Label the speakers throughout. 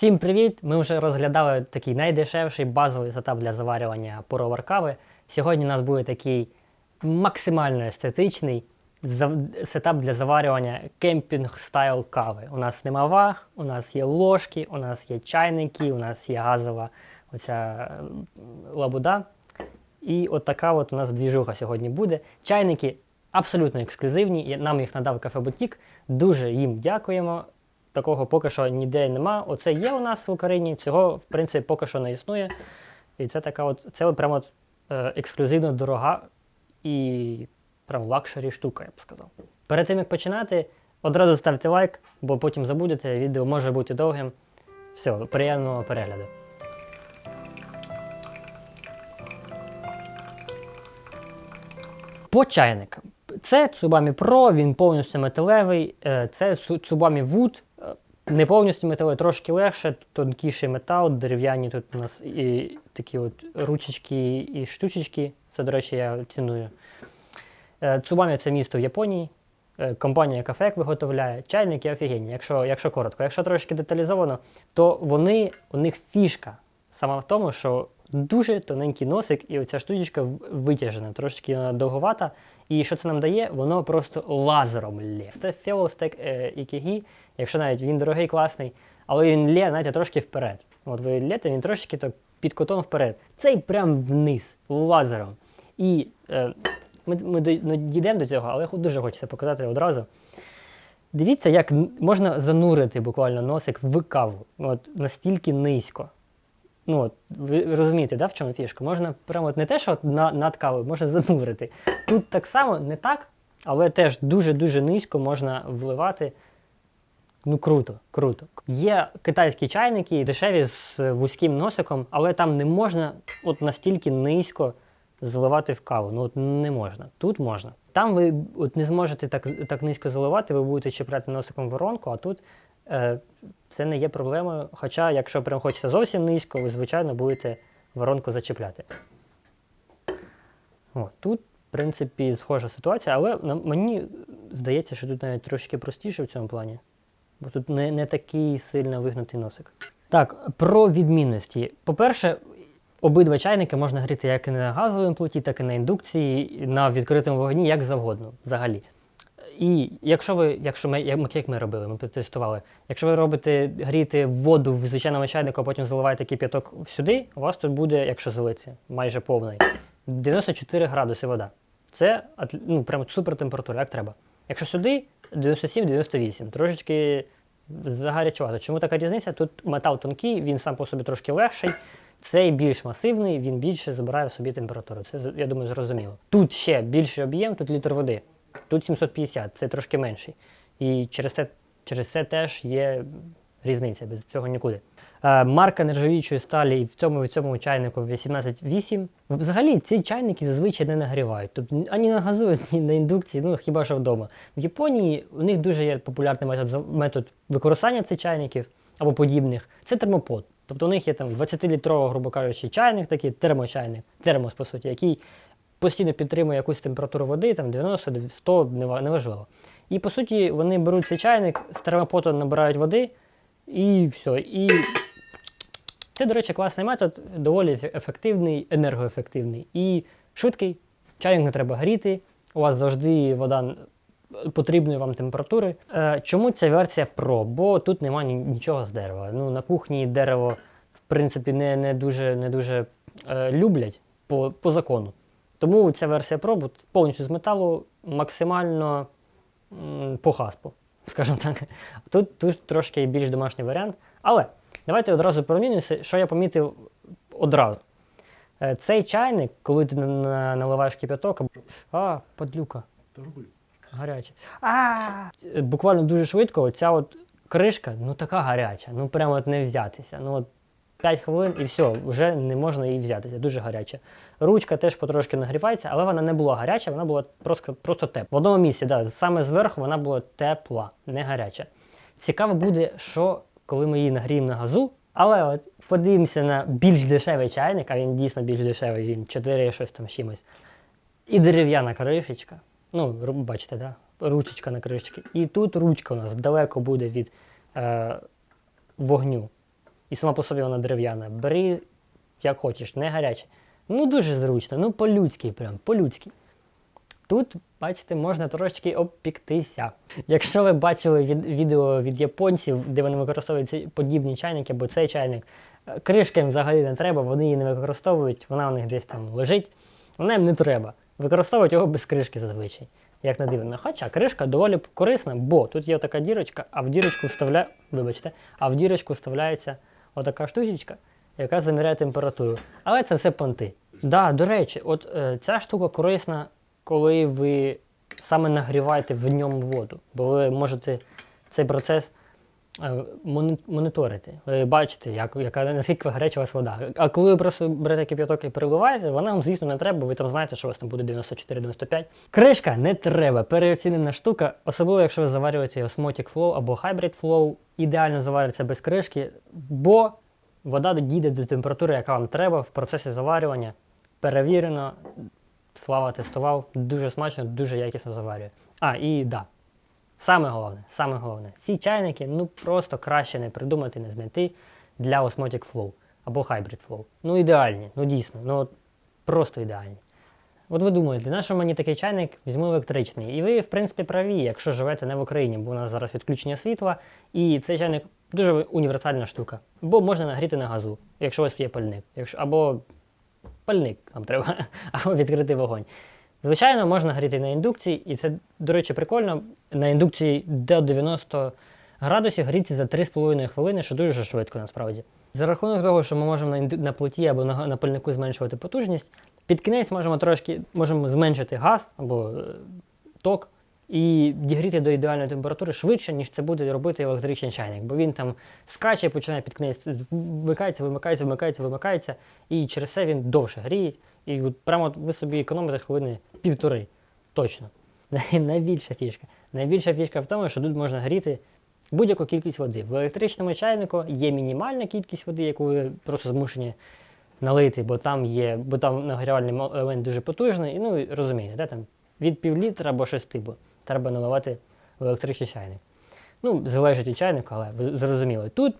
Speaker 1: Всім привіт! Ми вже розглядали такий найдешевший базовий сетап для заварювання поровар кави. Сьогодні у нас буде такий максимально естетичний сетап для заварювання кемпінг стайл кави. У нас нема ваг, у нас є ложки, у нас є чайники, у нас є газова оця лабуда. І от така от у нас двіжуха сьогодні буде. Чайники абсолютно ексклюзивні. Нам їх надав кафе Бутік. Дуже їм дякуємо. Такого поки що ніде нема. Оце є у нас в Україні, цього, в принципі, поки що не існує. І це така от, це прямо от, е, ексклюзивно дорога і прям лакшері штука, я б сказав. Перед тим як починати, одразу ставте лайк, бо потім забудете, відео може бути довгим. Все, приємного перегляду. По чайникам. Це Tsubami Pro, він повністю металевий. е, Це Wood, е, не повністю метали, трошки легше, тонкіший метал, дерев'яні тут у нас і такі от ручечки і штучечки. Це, до речі, я ціную. Цубамі це місто в Японії. Е, Компанія Кафек виготовляє чайники офігенні, якщо, якщо коротко. Якщо трошки деталізовано, то вони, у них фішка саме в тому, що дуже тоненький носик, і оця штучечка витяжена, вона довговата. І що це нам дає? Воно просто лазером лє. Це Фелостек Ікігі, якщо навіть він дорогий, класний, але він лє, знаєте, трошки вперед. От ви лєте, він трошки так під кутом вперед. Цей прям вниз, лазером. І е, ми, ми ну, дійдемо до цього, але дуже хочеться показати одразу. Дивіться, як можна занурити буквально носик в каву. От настільки низько. Ну, от, ви розумієте, да, в чому фішка? Можна прямо от не те, що на, над кавою, можна занурити. Тут так само не так, але теж дуже-дуже низько можна вливати. Ну, круто, круто. Є китайські чайники, дешеві з вузьким носиком, але там не можна от настільки низько заливати в каву. Ну от не можна. Тут можна. Там ви от не зможете так, так низько заливати, ви будете чіпляти носиком воронку, а тут це не є проблемою. Хоча, якщо прям хочеться зовсім низько, ви, звичайно, будете воронку зачіпляти. О, тут, в принципі, схожа ситуація, але мені здається, що тут навіть трошки простіше в цьому плані. Бо тут не, не такий сильно вигнутий носик. Так, про відмінності. По-перше, обидва чайники можна гріти як і на газовій плиті, так і на індукції, на відкритому вогні, як завгодно взагалі. І якщо ви, якщо ми, як ми робили, ми тестували, якщо ви робите гріти воду в звичайному чайнику, а потім заливаєте кип'яток сюди, у вас тут буде, якщо залити, майже повний, 94 градуси вода. Це ну, прям супер температура, як треба. Якщо сюди 97-98, трошечки загарячувато. Чому така різниця? Тут метал тонкий, він сам по собі трошки легший. Цей більш масивний, він більше забирає в собі температуру. Це, я думаю, зрозуміло. Тут ще більший об'єм, тут літр води. Тут 750, це трошки менший. І через це, через це теж є різниця, без цього нікуди. Е, марка нержавіючої сталі і в цьому і в цьому чайнику 188. Взагалі ці чайники зазвичай не нагрівають. Тобто ані на газу, ні на індукції, ну хіба що вдома. В Японії у них дуже є популярний метод, метод використання цих чайників або подібних. Це термопод. Тобто у них є там 20-літровий, грубо кажучи, чайник, такий термочайник, термос, по суті, який постійно підтримує якусь температуру води, там 90, 100, неважливо. І по суті, вони беруть цей чайник, з термопоту набирають води, і все. І це, до речі, класний метод, доволі ефективний, енергоефективний і швидкий. Чайник не треба гріти, у вас завжди вода потрібної вам температури. Е, чому ця версія Pro? Бо тут немає нічого з дерева. Ну, на кухні дерево, в принципі, не, не дуже, не дуже е, люблять по, по закону. Тому ця версія Pro повністю з металу, максимально по хаспу, скажімо так. Тут, тут трошки більш домашній варіант. Але давайте одразу мінуси, що я помітив одразу. Е, Цей чайник, коли ти на- на- наливаєш кипяток, а, подлюка,
Speaker 2: Та
Speaker 1: гаряче. А, буквально дуже швидко оця от кришка, ну така гаряча, ну прямо от не взятися. Ну от 5 хвилин і все, вже не можна її взятися, дуже гаряча. Ручка теж потрошки нагрівається, але вона не була гаряча, вона була просто, просто тепла. В одному місці, да, саме зверху вона була тепла, не гаряча. Цікаво буде, що коли ми її нагріємо на газу, але от подивимося на більш дешевий чайник, а він дійсно більш дешевий, він 4 щось там чимось. І дерев'яна кришечка. Ну, бачите, да? ручечка на кришечці. І тут ручка у нас далеко буде від е, вогню. І сама по собі вона дерев'яна. Бери як хочеш, не гаряче. Ну дуже зручно, ну по-людськи прям, по-людськи. Тут, бачите, можна трошечки обпіктися. Якщо ви бачили від, відео від японців, де вони використовують подібні чайники, або цей чайник, е, кришка їм взагалі не треба, вони її не використовують, вона у них десь там лежить. Вона їм не треба. Використовують його без кришки зазвичай, як не дивно. Хоча кришка доволі корисна, бо тут є така дірочка, а в дірочку вставля... вибачте, а в дірочку вставляється отака штучечка, яка заміряє температуру. Але це все понти. Да, до речі, от е, ця штука корисна, коли ви саме нагріваєте в ньому воду, бо ви можете цей процес моніторити. Ви бачите, як, яка, наскільки гаряча у вас вода. А коли ви просто берете кип'яток і переливаєте, вона вам, звісно, не треба, ви там знаєте, що у вас там буде 94-95. Кришка не треба, переоцінена штука, особливо якщо ви заварюєте Osmotic Flow або Hybrid Flow, ідеально заварюється без кришки, бо вода дійде до температури, яка вам треба в процесі заварювання. Перевірено, Слава тестував, дуже смачно, дуже якісно заварює. А, і да. Саме головне, саме головне, ці чайники ну просто краще не придумати, не знайти для Osmotic Flow або Hybrid Flow. Ну ідеальні, ну дійсно, ну просто ідеальні. От ви думаєте, на що мені такий чайник візьму електричний? І ви, в принципі, праві, якщо живете не в Україні, бо у нас зараз відключення світла, і цей чайник дуже універсальна штука. Бо можна нагріти на газу, якщо у вас є пальник, якщо, або пальник нам треба, або відкрити вогонь. Звичайно, можна гріти на індукції, і це, до речі, прикольно. На індукції до 90 градусів гріться за 3,5 хвилини, що дуже швидко насправді. За рахунок того, що ми можемо на, інду- на плиті або на, на пальнику зменшувати потужність, під кінець можемо трошки можемо зменшити газ або е, ток і дігріти до ідеальної температури швидше, ніж це буде робити електричний чайник, бо він там скаче, починає під кінець вмикається, вимикається, вимикається, вимикається, і через це він довше гріє. І от прямо ви собі економите хвилини півтори. Точно. Найбільша фішка. Найбільша фішка в тому, що тут можна гріти будь-яку кількість води. В електричному чайнику є мінімальна кількість води, яку ви просто змушені налити, бо там є, бо там нагрівальний елемент дуже потужний, і ну розумієте, да, там від пів літра або шести, бо треба наливати в електричний чайник. Ну, залежить від чайника, але ви зрозуміли. Тут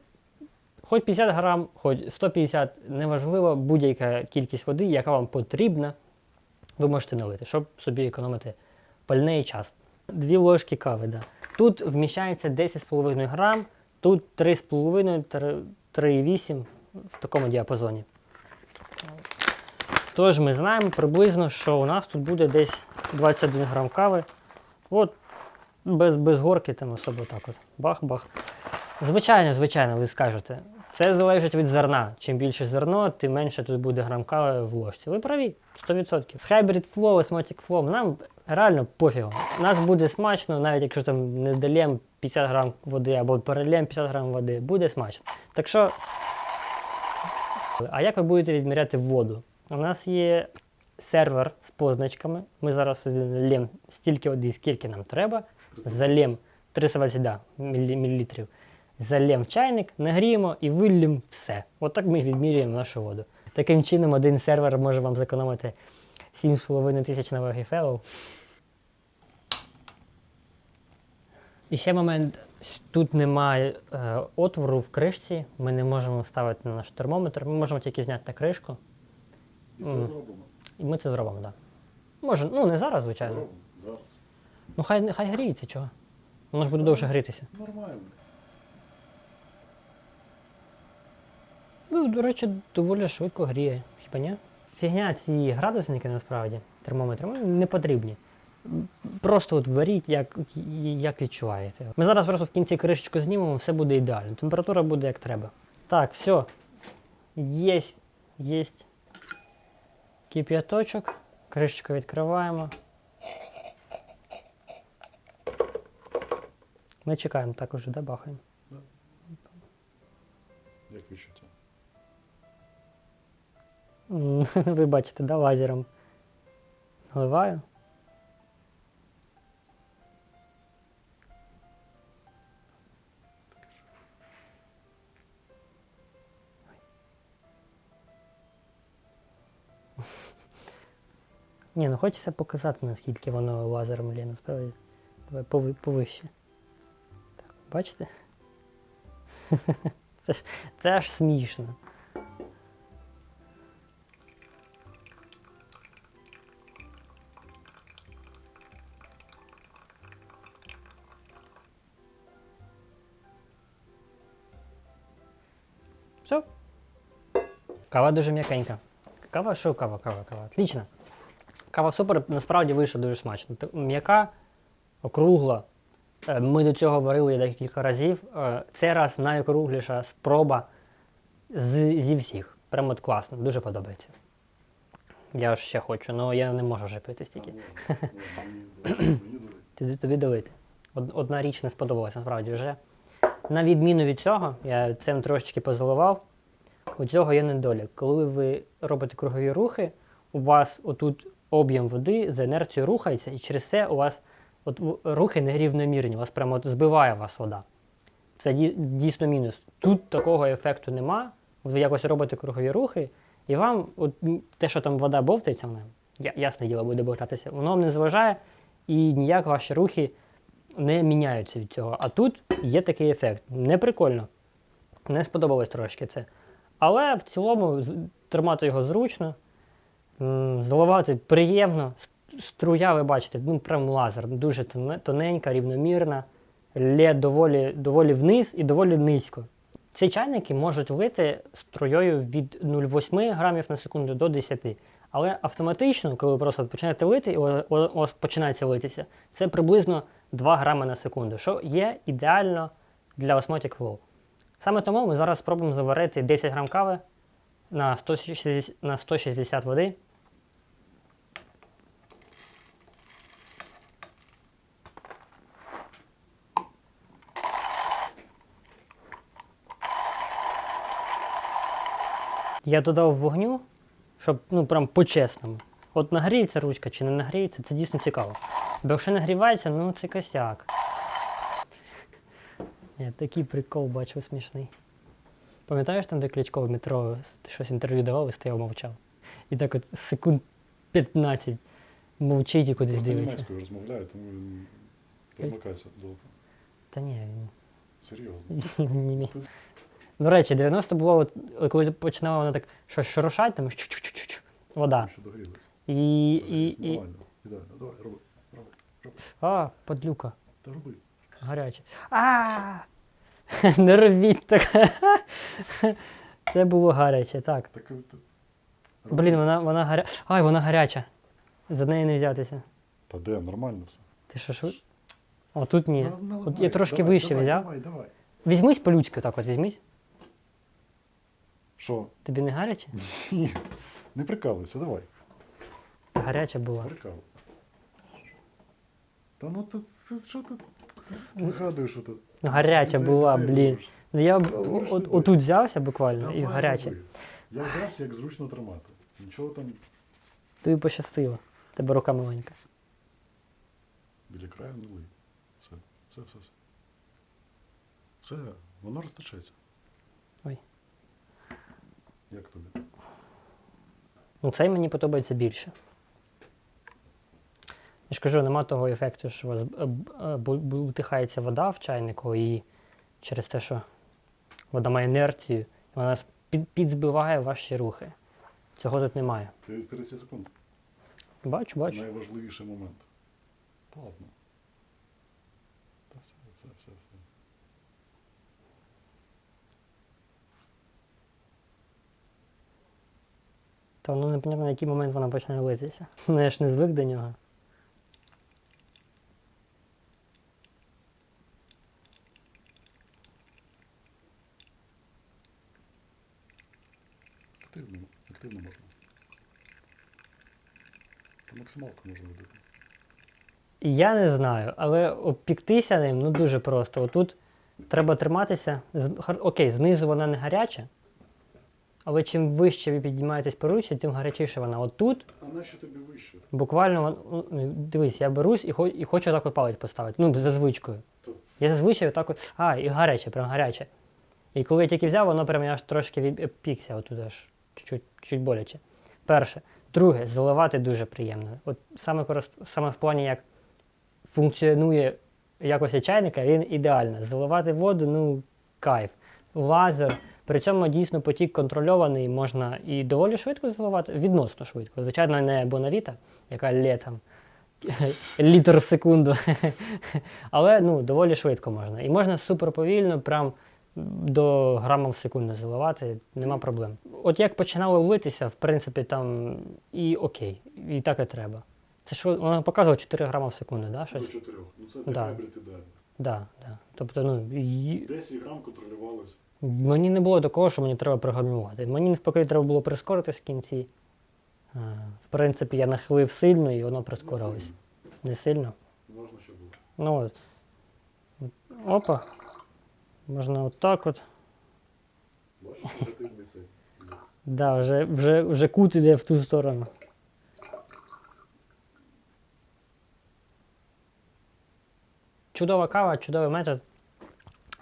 Speaker 1: хоч 50 грам, хоч 150, неважливо, будь-яка кількість води, яка вам потрібна, ви можете налити, щоб собі економити пальне і час. Дві ложки кави, да. Тут вміщається 10,5 грам, тут 3,5, тр- 3,8 в такому діапазоні. Тож ми знаємо приблизно, що у нас тут буде десь 21 грам кави. От без, без горки там особо так от. Бах-бах. Звичайно, звичайно, ви скажете. Це залежить від зерна. Чим більше зерно, тим менше тут буде грам кави в ложці. Ви праві, 100%. З Hybrid Flow, Osmotic Flow, нам реально пофігу. Нас буде смачно, навіть якщо там не долєм 50 грам води або перельєм 50 грам води, буде смачно. Так що, а як ви будете відміряти воду? У нас є сервер з позначками. Ми зараз лємо стільки води, скільки нам треба. Залємо 320 да, мілілітрів. Залємо в чайник, нагріємо і виллємо все. Отак ми відмірюємо нашу воду. Таким чином, один сервер може вам зекономити 7,5 тисяч на Fellow. І ще момент, тут немає е, отвору в кришці, ми не можемо ставити на наш термометр, ми можемо тільки зняти кришку.
Speaker 2: І це зробимо.
Speaker 1: І ми це зробимо, так. Да. Може, ну не зараз, звичайно.
Speaker 2: Зробимо. Зараз.
Speaker 1: Ну хай, хай гріється чого. Воно ж буде довше грітися.
Speaker 2: Нормально.
Speaker 1: Ну, до речі, доволі швидко гріє, хіба ні? Фігня ці градусники насправді, термометри, вони не потрібні. Просто от варіть, як, як відчуваєте. Ми зараз просто в кінці кришечку знімемо, все буде ідеально. Температура буде як треба. Так, все. Єсть, єсть кип'яточок. Кришечку відкриваємо. Ми чекаємо також, де бахаємо.
Speaker 2: Як відчуття?
Speaker 1: Ви бачите, да, лазером. Наливаю. Ні, ну хочеться показати, наскільки воно лазером лє, насправді. Давай пови- повище. Так, бачите? Це, ж, це аж смішно. Все. Кава дуже м'якенька. Кава, що кава, кава, кава. Отлично. Кава супер, насправді вийшла дуже смачно. М'яка, округла. Е, Ми до цього варили декілька разів. Е, Це раз найокругліша спроба з, зі всіх. Прямо от класно, дуже подобається. Я ж ще хочу, але я не можу вже пити стільки. Тобі долити. Одна річ не сподобалася насправді вже. На відміну від цього, я цим трошечки позаливав. У цього є недолік. Коли ви робите кругові рухи, у вас отут об'єм води за інерцією рухається, і через це у вас от, рухи нерівномірні, у вас прямо от збиває вас вода. Це дійсно мінус. Тут такого ефекту нема. Ви якось робите кругові рухи, і вам от, те, що там вода бовтається, вона, ясне діло, буде бовтатися, воно вам не зважає, і ніяк ваші рухи не міняються від цього. А тут є такий ефект. Не прикольно. Не сподобалось трошки це. Але в цілому тримати його зручно, м, заливати приємно. Струя, ви бачите, ну прям лазер, дуже тоненька, рівномірна, лє доволі, доволі вниз і доволі низько. Ці чайники можуть лити струєю від 0,8 грамів на секунду до 10. Але автоматично, коли ви просто починаєте лити, і у починається литися, це приблизно 2 грами на секунду, що є ідеально для Osmotic Flow. Саме тому ми зараз спробуємо заварити 10 грам кави на 160, на 160 води. Я додав вогню, щоб ну прям по-чесному. От нагріється ручка чи не нагріється, це дійсно цікаво. Бо якщо нагрівається, ну це косяк. Я такий прикол бачив смішний. Пам'ятаєш там, де Кличко в метро щось інтерв'ю давав і стояв мовчав? І так от секунд 15 мовчить і кудись дивиться.
Speaker 2: німецькою розмовляє, тому він примикається довго.
Speaker 1: Та ні, він
Speaker 2: Серйозно.
Speaker 1: До речі, 90 було, от, коли починала вона так щось шуршать, там чу-чу-чу-чу, вода.
Speaker 2: Ще.
Speaker 1: І, і, і...
Speaker 2: Нормально. Давай, роби. Роби. Роби.
Speaker 1: А, подлюка.
Speaker 2: Та роби.
Speaker 1: Гаряче. А! Не робіть так. Це було гаряче, так.
Speaker 2: Так, е.
Speaker 1: Блін, вона, вона гаря. Ай, вона гаряча. За неї не взятися.
Speaker 2: Та де, нормально все.
Speaker 1: Ти що шо? О, тут ні.
Speaker 2: Ну,
Speaker 1: От я трошки
Speaker 2: давай,
Speaker 1: вище
Speaker 2: давай,
Speaker 1: взяв.
Speaker 2: Давай, давай.
Speaker 1: Візьмись по-людськи так от, візьмись.
Speaker 2: Що?
Speaker 1: Тобі не гаряче?
Speaker 2: Ні. Не прикалуйся, давай.
Speaker 1: Гаряча була.
Speaker 2: Прикал. Та ну ти, ти що ти вигадуєш, що ти.
Speaker 1: Ну, гаряча
Speaker 2: Де-
Speaker 1: була,
Speaker 2: де
Speaker 1: блін. Ну я б от, отут взявся буквально і гаряче.
Speaker 2: роби. Я взявся, як зручно тримати. Нічого там
Speaker 1: Тобі пощастило. Тебе рука маленька.
Speaker 2: біля краю не лий. Все, все, все, все. Все, воно розтечеться.
Speaker 1: Ой.
Speaker 2: Як тобі?
Speaker 1: Ну, цей мені подобається більше. Я ж кажу, нема того ефекту, що у вас е, е, бутихається вода в чайнику, і через те, що вода має інерцію, вона під, підзбиває ваші рухи. Цього тут немає.
Speaker 2: Ти 30 секунд.
Speaker 1: Бачу, бачу.
Speaker 2: Найважливіший момент. Та ладно. Та все, все, все, все.
Speaker 1: Та ну непонятно, на який момент вона почне литися. Ну я ж не звик до нього.
Speaker 2: Активно, активно можна. Та максималку можна видати.
Speaker 1: Я не знаю, але обпіктися ним ну дуже просто. Отут треба триматися. Окей, знизу вона не гаряча, але чим вище ви піднімаєтесь по ручці, тим гарячіше вона. Отут
Speaker 2: А нащо тобі вище?
Speaker 1: буквально ну, дивись, я берусь і, хо- і хочу так от палець поставити. Ну, за звичкою. Я зазвичай отак от. А, і гаряче, прям гаряче. І коли я тільки взяв, воно прям аж трошки відпікся, отут аж чуть-чуть, чуть боляче. Перше. Друге, заливати дуже приємно. От саме, корис- саме в плані, як функціонує якості чайника, він ідеально. Заливати воду, ну, кайф. лазер. При цьому дійсно потік контрольований, можна і доволі швидко заливати, відносно швидко. Звичайно, не Бонавіта, яка лє там літр в секунду. Але ну, доволі швидко можна. І можна супер повільно, прям до грама в секунду заливати, нема проблем. От як починало литися, в принципі, там і окей, і так і треба. Це що, вона показувала 4 грама в секунду, да?
Speaker 2: До 4. Ну це
Speaker 1: Да.
Speaker 2: хайбрид ідеально.
Speaker 1: Да, да. Тобто, ну, і...
Speaker 2: 10 грам контролювалось.
Speaker 1: Мені не було такого, що мені треба програмувати. Мені навпаки треба було прискоритись в кінці. В принципі, я нахилив сильно і воно прискорилось.
Speaker 2: Не сильно. Можна ще було.
Speaker 1: Ну от. Опа. Можна отак от.
Speaker 2: Цей.
Speaker 1: Да, вже, вже, вже кут іде в ту сторону. Чудова кава, чудовий метод.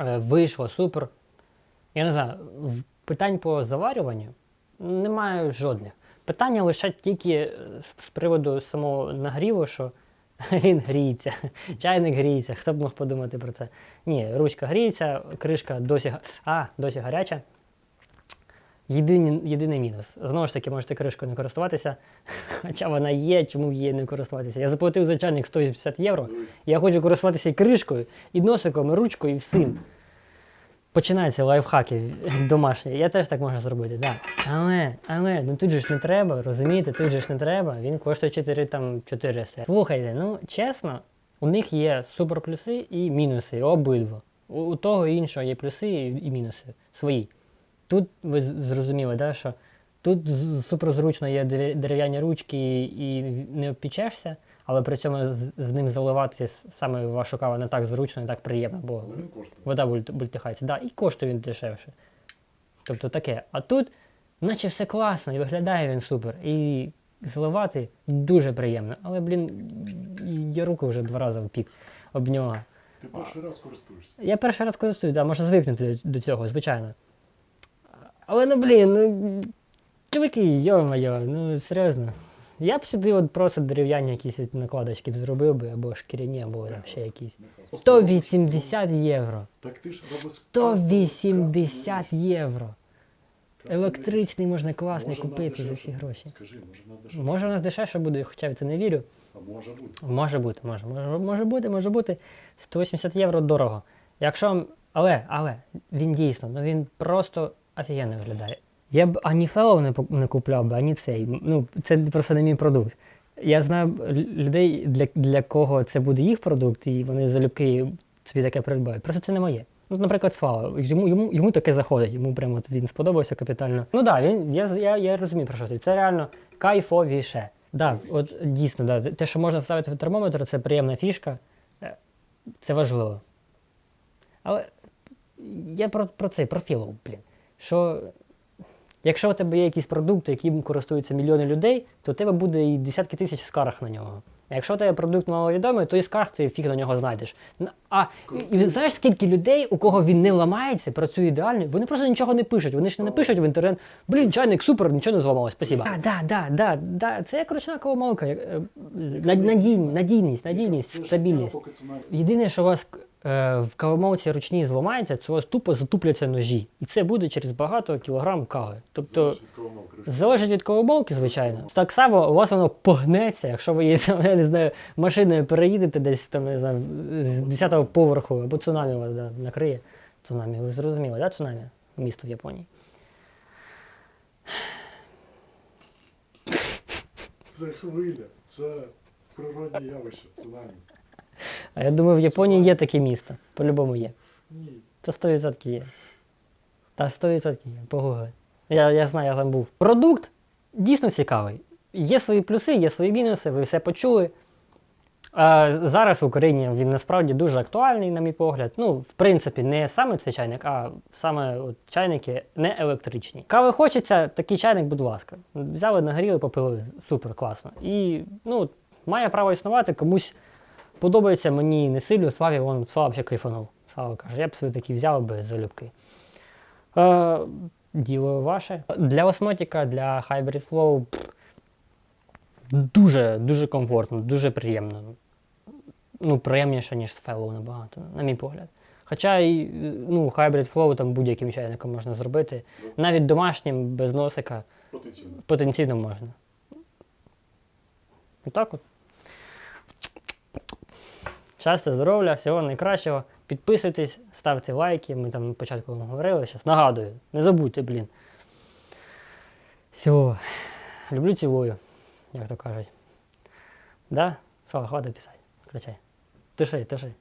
Speaker 1: Е, Вийшло супер. Я не знаю, питань по заварюванню немає жодних. Питання лише тільки е, з приводу самого нагріву, що він гріється, чайник гріється. Хто б мог подумати про це? Ні, ручка гріється, кришка досі, а, досі гаряча. Єдиний, єдиний мінус. Знову ж таки, можете кришкою не користуватися, хоча вона є, чому її не користуватися. Я заплатив за чайник 180 євро. Я хочу користуватися кришкою, і носиком, і ручкою, і всім. Починаються лайфхаки домашні. Я теж так можу зробити, так. Але, але, ну тут же ж не треба, розумієте, тут же ж не треба. Він коштує 4 там 400. Слухайте, ну чесно, у них є суперплюси і мінуси, обидва. У, у того і іншого є плюси і, і мінуси свої. Тут ви зрозуміли, да, що тут суперзручно є дерев'яні ручки і не обпічешся, але при цьому з, з ним заливати саме вашу каву не так зручно, не так приємно, бо
Speaker 2: але
Speaker 1: вода бультихається. Да, і коштує він дешевше. Тобто таке. А тут, наче все класно, і виглядає він супер. І заливати дуже приємно. Але, блін, я руку вже два рази впік об нього.
Speaker 2: Ти перший раз користуєшся.
Speaker 1: Я перший раз користуюсь, да, можна звикнути до, до цього, звичайно. Але ну блін, ну. Чуваки, йо-моє, ну серйозно. Я б сюди от просто дерев'яні якісь от накладочки б зробив би, або шкіряні, або там ще якісь. 180 євро.
Speaker 2: Так ти ж робиш
Speaker 1: 180 євро. Електричний можна класний
Speaker 2: Може,
Speaker 1: купити за всі гроші.
Speaker 2: Скажи, може в нас дешевше?
Speaker 1: Може у нас дешевше буде, хоча я в це не вірю.
Speaker 2: А може бути.
Speaker 1: Може бути, може, може, може бути, може бути. 180 євро дорого. Якщо. вам- Але, але, він дійсно, ну він просто офігенно виглядає. Я б ані Fellow не, не купляв би, ані цей. Ну, це просто не мій продукт. Я знаю людей, для, для кого це буде їх продукт, і вони залюбки собі таке придбають. Просто це не моє. Ну, наприклад, Слава. Йому, йому, йому таке заходить, йому прямо він сподобався капітально. Ну так, да, він, я, я, я розумію про що ти. Це реально кайфовіше. Да, от дійсно, да, те, що можна ставити в термометр, це приємна фішка. Е, Це важливо. Але я про, про це, про філов, блін. Що якщо у тебе є якісь продукти, яким користуються мільйони людей, то у тебе буде і десятки тисяч скарг на нього. А якщо у тебе продукт маловідомий, то і скарг ти фіг на нього знайдеш. А і, і знаєш, скільки людей, у кого він не ламається, працює ідеально, вони просто нічого не пишуть. Вони ж не напишуть в інтернет, блін, чайник супер, нічого не зламалось, спасибо. А, да, да, да, да. Це як ручна кавомолка. як, е, над- Надійність, надійність, надійність, стабільність. Єдине, що у вас в кавомолці ручній зламається, вас тупо затупляться ножі. І це буде через багато кілограм кави. Тобто
Speaker 2: Залежить від
Speaker 1: кавомолки, звичайно. Так само у вас воно погнеться, якщо ви її, я не знаю, машиною переїдете десь там, не знаю, з 10-го поверху, або цунамі вас да, накриє. Цунамі, ви зрозуміли, да, цунамі? Місто в Японії.
Speaker 2: Це хвиля, це природне явище, цунамі.
Speaker 1: А я думаю, в Японії є таке місто. По-любому є.
Speaker 2: Ні.
Speaker 1: Це 100% є. Та 100% є, погугли. Я, я знаю, я там був. Продукт дійсно цікавий. Є свої плюси, є свої мінуси, ви все почули. А зараз в Україні він насправді дуже актуальний, на мій погляд. Ну, в принципі, не саме цей чайник, а саме от чайники не електричні. Кави хочеться, такий чайник, будь ласка. Взяли, нагріли, попили, супер класно. І ну, має право існувати, комусь подобається мені не сильно, Славі, вон Слава ще кайфанув. Слава каже, я б собі такий взяв без залюбки. Е, діло ваше. Для осмотіка, для Hybrid Flow дуже, дуже комфортно, дуже приємно. Ну, приємніше, ніж з Fellow набагато, на мій погляд. Хоча і ну, Hybrid Flow там будь-яким чайником можна зробити. Навіть домашнім, без носика,
Speaker 2: Потенційно.
Speaker 1: потенційно можна. Отак от. Щастя, здоров'я, всього найкращого. Підписуйтесь, ставте лайки. Ми там на початку вам говорили. Зараз нагадую, не забудьте, блін. Все. Люблю, цілую, як то кажуть. Да? Слава, хватить писати. Кричай. Тиши, тиши.